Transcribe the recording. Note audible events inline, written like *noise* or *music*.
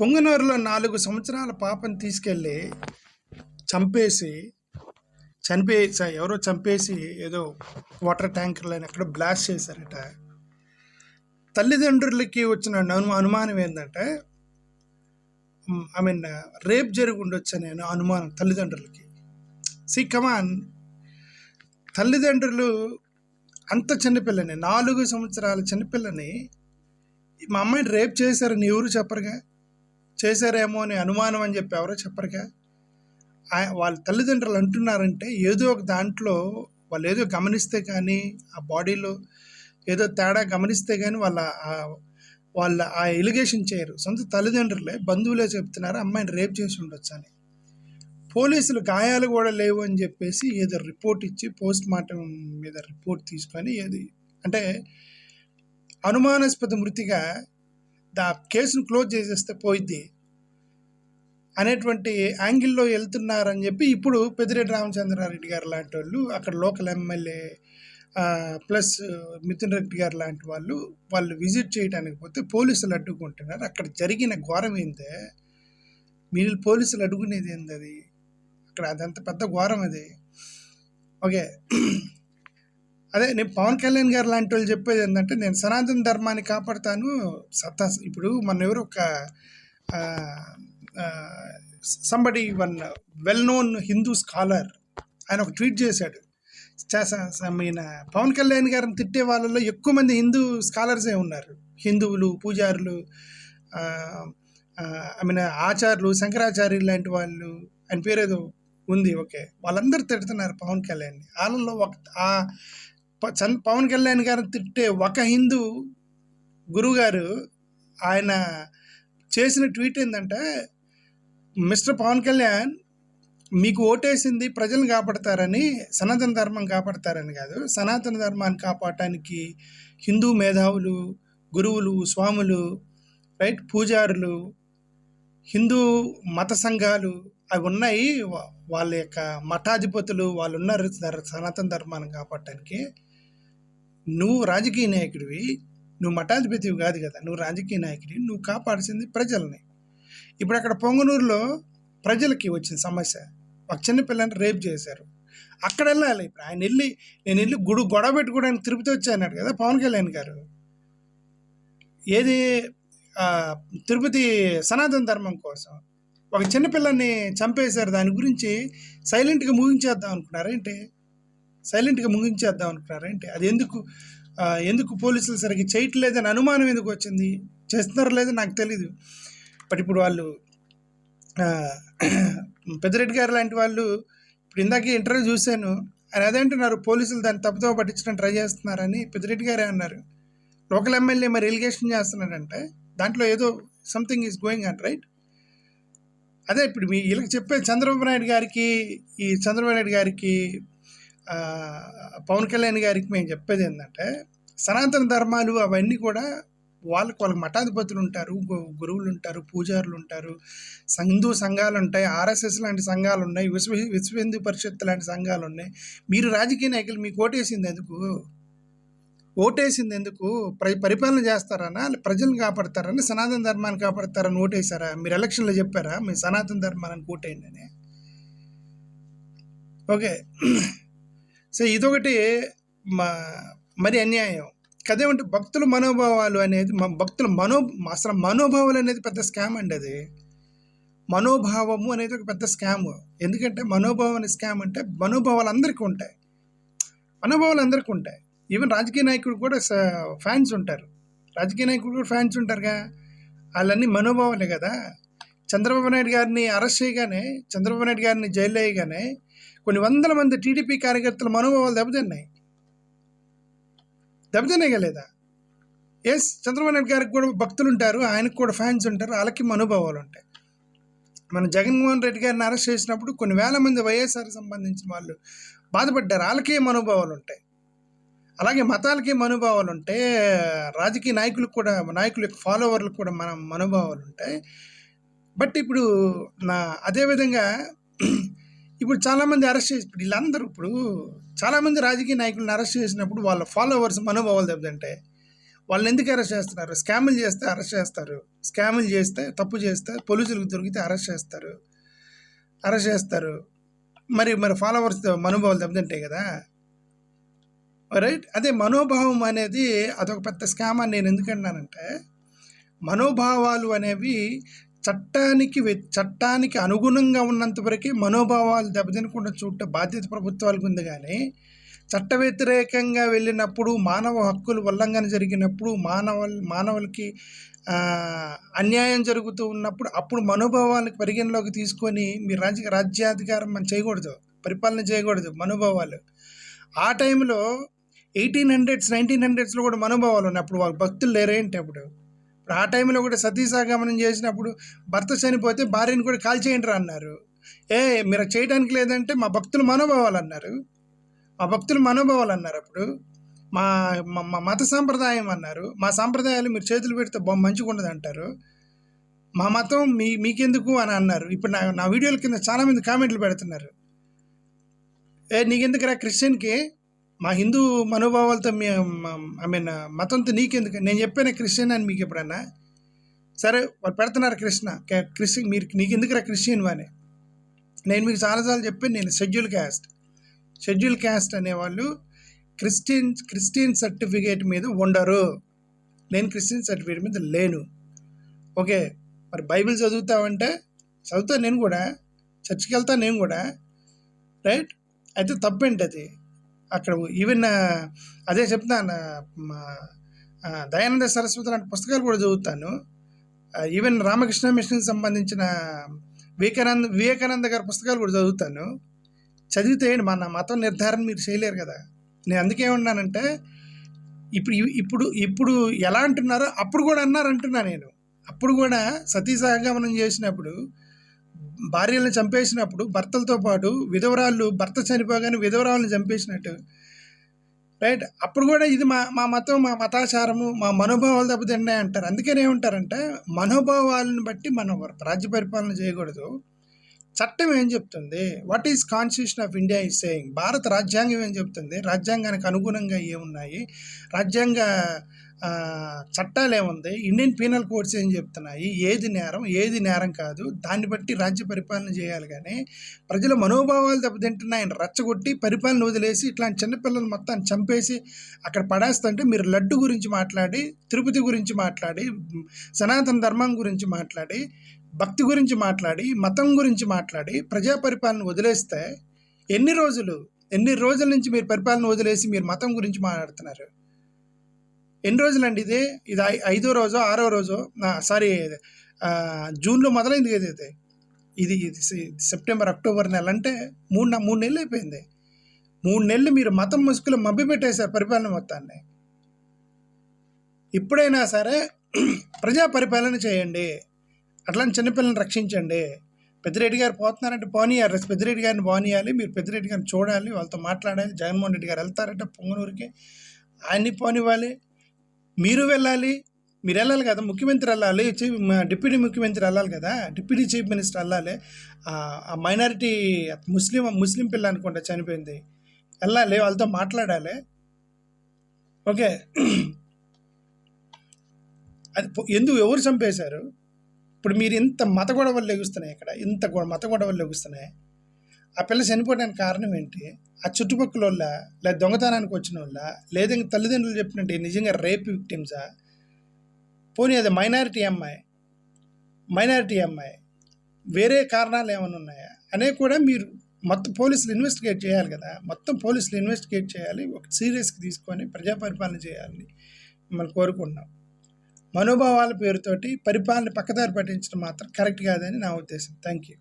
పొంగనూరులో నాలుగు సంవత్సరాల పాపం తీసుకెళ్ళి చంపేసి చనిపోయి ఎవరో చంపేసి ఏదో వాటర్ ట్యాంకర్లను ఎక్కడ బ్లాస్ట్ చేశారట. తల్లిదండ్రులకి వచ్చిన అను అనుమానం ఏంటంటే ఐ మీన్ రేప్ జరిగి ఉండొచ్చు అనే అనుమానం తల్లిదండ్రులకి. సి కమాన్ తల్లిదండ్రులు అంత చిన్నపిల్లని నాలుగు సంవత్సరాల చిన్నపిల్లని మా అమ్మాయిని రేప్ చేశారని ఎవరు చెప్పరుగా? చేశారేమో అని అనుమానం అని చెప్పి ఎవరో చెప్పరుగా. వాళ్ళ తల్లిదండ్రులు అంటున్నారంటే ఏదో ఒక దాంట్లో వాళ్ళు ఏదో గమనిస్తే కానీ ఆ బాడీలో ఏదో తేడా గమనిస్తే కానీ వాళ్ళ వాళ్ళ ఆ ఎలిగేషన్ చేయరు. సొంత తల్లిదండ్రులే బంధువులే చెప్తున్నారు అమ్మాయిని రేప్ చేసి ఉండొచ్చు అని. పోలీసులు గాయాలు కూడా లేవు అని చెప్పేసి ఏదో రిపోర్ట్ ఇచ్చి పోస్ట్ మార్టం మీద రిపోర్ట్ తీసుకొని ఏది అంటే అనుమానాస్పద మృతిగా దా కేసును క్లోజ్ చేసేస్తే పోయిద్ది. అనేటువంటి యాంగిల్లో వెళ్తున్నారని చెప్పి ఇప్పుడు పెద్దిరెడ్డి రామచంద్రారెడ్డి గారు లాంటి వాళ్ళు అక్కడ local MLA plus Mithun Reddy గారు లాంటి వాళ్ళు వాళ్ళు విజిట్ చేయడానికి పోతే పోలీసులు అడ్డుకుంటున్నారు. అక్కడ జరిగిన ఘోరం ఏందే మీరు పోలీసులు అడుగునేది ఏంది అది అక్కడ అదంత పెద్ద ఘోరం అది. ఓకే. అదే నేను పవన్ కళ్యాణ్ గారు లాంటి వాళ్ళు చెప్పేది ఏంటంటే నేను సనాతన ధర్మాన్ని కాపాడుతాను సత్తా ఇప్పుడు మన ఎవరు ఒక somebody one well known Hindu scholar ఆయన ఒక ట్వీట్ చేశాడు. చేసా- ఈయన పవన్ కళ్యాణ్ గారిని తిట్టే వాళ్ళలో ఎక్కువ మంది హిందూ స్కాలర్సే ఉన్నారు. హిందువులు పూజారులు ఐ మీన్ ఆచార్యులు శంకరాచార్యులు లాంటి వాళ్ళు ఆయన పేరు ఏదో ఉంది ఓకే. వాళ్ళందరూ తిడుతున్నారు పవన్ కళ్యాణ్ వాళ్ళలో ఒక ఆ ప- చన్ పవన్ కళ్యాణ్ గారిని తిట్టే ఒక హిందూ గురువుగారు ఆయన చేసిన ట్వీట్ ఏంటంటే మిస్టర్ పవన్ కళ్యాణ్ మీకు ఓటేసింది ప్రజలను కాపాడతారని సనాతన ధర్మం కాపాడతారని కాదు సనాతన ధర్మాన్ని కాపాడటానికి హిందూ మేధావులు గురువులు స్వాములు రైట్ పూజారులు హిందూ మత సంఘాలు అవి ఉన్నాయి. వాళ్ళ యొక్క మఠాధిపతులు వాళ్ళు ఉన్నారు సనాతన ధర్మాన్ని కాపాడటానికి. నువ్వు రాజకీయ నాయకుడివి నువ్వు మఠాధిపతివి కాదు కదా నువ్వు రాజకీయ నాయకుడివి నువ్వు కాపాడాల్సింది ప్రజల్ని. ఇప్పుడు అక్కడ పొంగనూరులో ప్రజలకి వచ్చిన సమస్య ఒక చిన్న పిల్లని రేప్ చేశారు. అక్కడ వెళ్ళాలి ఇప్పుడు. ఆయన వెళ్ళి నేను వెళ్ళి గుడి గొడవ పెట్టుకోవడానికి తిరుపతి వచ్చాను కదా పవన్ కళ్యాణ్ గారు. ఏది తిరుపతి సనాతన ధర్మం కోసం ఒక చిన్నపిల్లని చంపేశారు. దాని గురించి సైలెంట్గా ముగించేద్దాం అనుకున్నారేంటి సైలెంట్గా ముగించేద్దాం అనుకున్నారేంటి అది ఎందుకు ఎందుకు పోలీసులు సరిగ్గా చేయట్లేదని అనుమానం ఎందుకు వచ్చింది? చేస్తున్నారో లేదో నాకు తెలీదు. బట్ ఇప్పుడు వాళ్ళు పెద్దరెడ్డి పెద్దిరెడ్డి గారు లాంటి వాళ్ళు ఇప్పుడు ఇందాక ఇంటర్వ్యూ చూశాను ఆయన అదేంటున్నారు పోలీసులు దాన్ని తప్పుతో పట్టించడం ట్రై చేస్తున్నారని పెద్దిరెడ్డి గారే అన్నారు. లోకల్ ఎమ్మెల్యే మరి ఎలిగేషన్ చేస్తున్నాడంటే దాంట్లో ఏదో something is going and right అదే ఇప్పుడు మీ వీళ్ళకి చెప్పే చంద్రబాబు నాయుడు గారికి ఈ చంద్రబాబు నాయుడు గారికి పవన్ కళ్యాణ్ గారికి మేము చెప్పేది ఏంటంటే సనాతన ధర్మాలు అవన్నీ కూడా వాళ్ళకి వాళ్ళకి మఠాధిపతులు ఉంటారు గు- గురువులు ఉంటారు పూజారులు ఉంటారు హిందూ సంఘాలు ఉంటాయి ఆర్ఎస్ఎస్ లాంటి సంఘాలు ఉన్నాయి విశ్వ విశ్వ హిందూ పరిషత్ లాంటి సంఘాలు ఉన్నాయి. మీరు రాజకీయ నాయకులు మీకు ఓటేసింది ఎందుకు? ఓటేసింది ఎందుకు ప్ర పరిపాలన చేస్తారనా? ప్రజలను కాపాడతారని సనాతన ధర్మాన్ని కాపాడతారని ఓటేశారా? మీరు ఎలక్షన్లో చెప్పారా? మీ సనాతన ధర్మాన్ని ఓటేయండి అని ఓకే. *clears throat* సో ఇదొకటి మా మరి అన్యాయం. కదేమంటే భక్తుల మనోభావాలు అనేది భక్తుల మనో అసలు మనోభావాలు అనేది పెద్ద స్కామ్ అండి అది. మనోభావము అనేది ఒక పెద్ద స్కామ్ ఎందుకంటే మనోభావం అనే స్కామ్ అంటే మనోభావాలు అందరికీ ఉంటాయి. మనోభావాలు అందరికీ ఉంటాయి. ఈవెన్ రాజకీయ నాయకుడు కూడా ఫ్యాన్స్ ఉంటారు. రాజకీయ నాయకుడు కూడా ఫ్యాన్స్ ఉంటారుగా. వాళ్ళన్నీ మనోభావాలే కదా. చంద్రబాబు నాయుడు గారిని అరెస్ట్ చేయగానే చంద్రబాబు నాయుడు గారిని జైలు వేయగానే కొన్ని వందల మంది టీడీపీ కార్యకర్తల మనోభావాలు దెబ్బతిన్నాయి. దెబ్బతినేయగలేదా? లేదా ఎస్ చంద్రబాబు నాయుడు గారికి కూడా భక్తులు ఉంటారు ఆయనకు కూడా ఫ్యాన్స్ ఉంటారు వాళ్ళకి మనోభావాలు ఉంటాయి మన జగన్మోహన్ రెడ్డి గారిని అరెస్ట్ చేసినప్పుడు కొన్ని వేల మంది వైఎస్ఆర్ సంబంధించిన వాళ్ళు బాధపడ్డారు వాళ్ళకే మనోభావాలు ఉంటాయి అలాగే మతాలకే మనోభావాలు ఉంటాయి రాజకీయ నాయకులకు కూడా నాయకుల యొక్క ఫాలోవర్లకు కూడా మన మనోభావాలు ఉంటాయి బట్ ఇప్పుడు నా అదేవిధంగా ఇప్పుడు చాలామంది అరెస్ట్ చేసి ఇప్పుడు వీళ్ళందరూ ఇప్పుడు చాలామంది రాజకీయ నాయకులను అరెస్ట్ చేసినప్పుడు వాళ్ళ ఫాలోవర్స్ మనోభావాలు దెబ్బతింటాయి వాళ్ళని ఎందుకు అరెస్ట్ చేస్తున్నారు? స్కాములు చేస్తే అరెస్ట్ చేస్తారు. స్కాములు చేస్తే తప్పు చేస్తే పోలీసులకు దొరికితే అరెస్ట్ చేస్తారు. అరెస్ట్ చేస్తారు. మరి మరి ఫాలోవర్స్ మనోభావాలు దెబ్బతింటాయి కదా? రైట్? అదే మనోభావం అనేది అదొక పెద్ద స్కామ్ అని నేను ఎందుకంటున్నానంటే మనోభావాలు అనేవి చట్టానికి చట్టానికి అనుగుణంగా ఉన్నంత వరకే మనోభావాలు దెబ్బతినకుండా చూడటం బాధ్యత ప్రభుత్వాలకు ఉంది కానీ చట్ట వ్యతిరేకంగా వెళ్ళినప్పుడు మానవ హక్కులు ఉల్లంఘన జరిగినప్పుడు మానవ మానవులకి అన్యాయం జరుగుతూ ఉన్నప్పుడు అప్పుడు మనోభావాలకు పరిగణలోకి తీసుకొని మీరు రాజ్య రాజ్యాధికారం మనం చేయకూడదు. పరిపాలన చేయకూడదు మనోభావాలు. ఆ టైంలో ఎయిటీన్ హండ్రెడ్స్ నైన్టీన్ హండ్రెడ్స్లో కూడా మనోభావాలు ఉన్నాయి అప్పుడు వాళ్ళ భక్తులు లేరేంటి అప్పుడు. ఇప్పుడు ఆ టైంలో కూడా సతీసాగమనం చేసినప్పుడు భర్త చనిపోతే భార్యను కూడా కాల్ చేయండి రా అన్నారు. ఏ మీరు చేయడానికి లేదంటే మా భక్తులు మనోభావాలు అన్నారు. మా భక్తులు మనోభావాలు అన్నారు అప్పుడు. మా మా- మా మత సాంప్రదాయం అన్నారు. మా సాంప్రదాయాలు మీరు చేతులు పెడితే బొమ్మ మంచిగా ఉండదు అంటారు. మా మతం మీ మీకెందుకు అని అన్నారు. ఇప్పుడు నా నా వీడియోల కింద చాలామంది కామెంట్లు పెడుతున్నారు. ఏ నీకెందుకు రా క్రిస్టియన్కి? మా హిందూ మనోభావాలతో మీ ఐ మీన్ మతంతో నీకెందుకు? నేను చెప్పాను క్రిస్టియన్ అని మీకు ఎప్పుడన్నా? సరే వాళ్ళు పెడుతున్నారు కృష్ణ. క్రిస్టియన్ మీరు నీకెందుకురా క్రిస్టియన్ అని నేను మీకు చాలాసార్లు చెప్పాను నేను షెడ్యూల్ క్యాస్ట్. షెడ్యూల్ క్యాస్ట్ అనేవాళ్ళు క్రిస్టియన్ క్రిస్టియన్ సర్టిఫికేట్ మీద ఉండరు. నేను క్రిస్టియన్ సర్టిఫికేట్ మీద లేను. ఓకే మరి బైబిల్ చదువుతావంటే? చదువుతా నేను కూడా. చర్చికి వెళ్తా నేను కూడా. రైట్? అయితే తప్పేంటి అది అక్కడ ఈవెన్ అదే చెప్తాను దయానంద సరస్వతి లాంటి పుస్తకాలు కూడా చదువుతాను. ఈవెన్ రామకృష్ణ మిషన్కి సంబంధించిన వివేకానంద వివేకానంద గారి పుస్తకాలు కూడా చదువుతాను. చదివితే మన మతం నిర్ధారణ మీరు చేయలేరు కదా. నేను అందుకే ఉన్నానంటే ఇప్పుడు ఇప్పుడు ఇప్పుడు ఎలా అంటున్నారో అప్పుడు కూడా అన్నారు అంటున్నా నేను. అప్పుడు కూడా సతీ సహగమనం చేసినప్పుడు భార్యలను చంపేసినప్పుడు భర్తలతో పాటు విధవరాళ్ళు భర్త చనిపోగానే విధవరాలను చంపేసినట్టు. రైట్? అప్పుడు కూడా ఇది మా మా మతం మా మతాచారము మా మనోభావాలు దెబ్బతిన్నాయి అంటారు? అందుకని ఏమంటారంటే మనోభావాలను బట్టి మనం రాజ్య పరిపాలన చేయకూడదు. చట్టం ఏం చెప్తుంది? What is constitution of India is saying భారత రాజ్యాంగం ఏం చెప్తుంది? రాజ్యాంగానికి అనుగుణంగా ఏమున్నాయి? రాజ్యాంగ చట్టాలు ఏముంది ఇండియన్ పీనల్ కోడ్స్ ఏం చెప్తున్నాయి? ఏది నేరం ఏది నేరం కాదు. దాన్ని బట్టి రాజ్య పరిపాలన చేయాలి కానీ ప్రజల మనోభావాలు దెబ్బతింటున్నాయని రచ్చగొట్టి పరిపాలన వదిలేసి ఇట్లాంటి చిన్నపిల్లలు మొత్తాన్ని చంపేసి అక్కడ పడేస్తుంటే మీరు లడ్డు గురించి మాట్లాడి తిరుపతి గురించి మాట్లాడి సనాతన ధర్మం గురించి మాట్లాడి భక్తి గురించి మాట్లాడి మతం గురించి మాట్లాడి ప్రజా పరిపాలన వదిలేస్తే ఎన్ని రోజులు ఎన్ని రోజుల నుంచి మీరు పరిపాలన వదిలేసి మీరు మతం గురించి మాట్లాడుతున్నారు? ఎన్ని రోజులండి ఇది? ఇది ఐ- ఐదో రోజో ఆరో రోజో? సారీ జూన్లో మొదలైంది కదా ఇది. ఇది ఇది సెప్టెంబర్ అక్టోబర్ నెల అంటే మూడు మూడు నెలలు అయిపోయింది. మూడు నెలలు మీరు మతం ముసుగులో మబ్బి పెట్టేశారు పరిపాలన మొత్తాన్ని. ఇప్పుడైనా సరే ప్రజా పరిపాలన చేయండి. అట్లాంటి చిన్నపిల్లల్ని రక్షించండి. పెద్దిరెడ్డి గారు పోతున్నారంటే పోనీయారు పెద్దిరెడ్డి గారిని పోనీయాలి. మీరు పెద్దిరెడ్డి గారిని చూడాలి. వాళ్ళతో మాట్లాడాలి. జగన్మోహన్ రెడ్డి గారు వెళ్తారంటే పొంగనూరికి ఆయన్ని పోనివ్వాలి. మీరు వెళ్ళాలి మీరు వెళ్ళాలి కదా ముఖ్యమంత్రి వెళ్ళాలి డిప్యూటీ ముఖ్యమంత్రి వెళ్ళాలి కదా డిప్యూటీ చీఫ్ మినిస్టర్ వెళ్ళాలి. ఆ- మైనారిటీ ముస్లిం ముస్లిం పిల్ల అనుకుంటా చనిపోయింది. వెళ్ళాలి వాళ్ళతో మాట్లాడాలి. ఓకే. అది ఎందుకు ఎవరు చంపేశారు? ఇప్పుడు మీరు ఇంత మత గొడవలు లెగుస్తున్నాయి ఇక్కడ ఇంత మత గొడవలు లెగుస్తున్నాయి. ఆ పిల్ల చనిపోవడానికి కారణం ఏంటి? ఆ చుట్టుపక్కల వాళ్ళ లేదా దొంగతనానికి వచ్చిన వాళ్ళ లేదా ఇంక తల్లిదండ్రులు చెప్పినట్టు నిజంగా రేప్ విక్టిమ్సా? పోనీ అది మైనారిటీ అమ్మాయి మైనారిటీ అమ్మాయి వేరే కారణాలు ఏమైనా ఉన్నాయా? అనేవి కూడా మీరు మొత్తం పోలీసులు ఇన్వెస్టిగేట్ చేయాలి కదా. మొత్తం పోలీసులు ఇన్వెస్టిగేట్ చేయాలి ఒక సీరియస్కి తీసుకొని ప్రజా పరిపాలన చేయాలని మిమ్మల్ని కోరుకుంటున్నాం. మనోభావాల పేరుతోటి పరిపాలన పక్కదారి పట్టించడం మాత్రం కరెక్ట్ కాదని నా ఉద్దేశం. Thank you